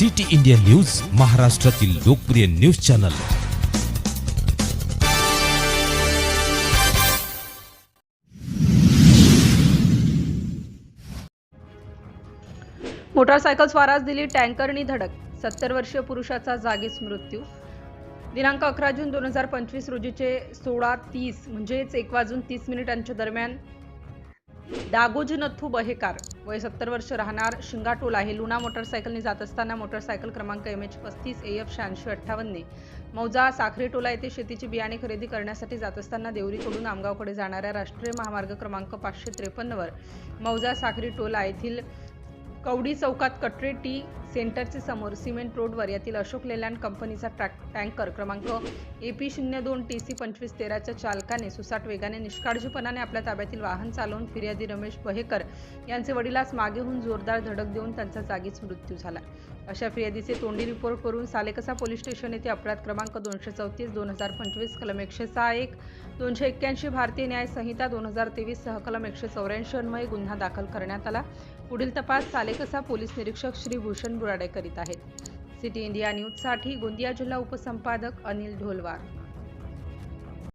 City India news महाराष्ट्रातील लोकप्रिय news channel. Motorcycle स्वारास दिली टँकरनी धडक. सत्तर वर्षीय पुरुषाचा जागीच मृत्यू. दिनांक अकरा जून दोन हजार पंचवीस रोजीचे सोळा तीस म्हणजेच एक वाजून तीस मिनिटांच्या दरम्यान दागोजी नथू बहेकार. वय सत्तर वर्ष राहणार शिंगाटोला हे लुना मोटरसायकलने जात असताना मोटरसायकल क्रमांक एम एच पस्तीस ए एफ शहाऐंशी अठ्ठावन्नने मौजा साखरी टोला येथे शेतीची बियाणे खरेदी करण्यासाठी जात असताना देवरीकडून आमगावकडे जाणाऱ्या राष्ट्रीय महामार्ग क्रमांक पाचशे त्रेपन्नवर मौजा साखरी टोला येथील कवडी चौकात कटरे टी सेंटरचे समोर सिमेंट रोडवर यातील अशोक लेलँड कंपनीचा ट्रॅक टँकर क्रमांक ए पी शून्य दोन टी सी पंचवीस तेराच्या चालकाने सुसाट वेगाने निष्काळजीपणाने आपल्या ताब्यातील वाहन चालवून फिर्यादी रमेश बहेकर यांचे वडिलास मागेहून जोरदार धडक देऊन त्यांचा जागीच मृत्यू झाला. अशा फिर्यादीचे तोंडी रिपोर्ट करून सालेकसा पोलीस स्टेशन येथे अपराध क्रमांक दोनशे चौतीस दोन हजार पंचवीस कलम एकशे सहा एक दोनशे एक्क्याऐंशी भारतीय न्याय संहिता दोन हजार तेवीस सहकलम एकशे चौऱ्याऐंशी अन्वये गुन्हा दाखल करण्यात आला. पुढील तपास सालेकसा पोलीस निरीक्षक श्री भूषण बुराडे करीत आहेत. सिटी इंडिया न्यूजसाठी गोंदिया जिल्हा उपसंपादक अनिल ढोलवार.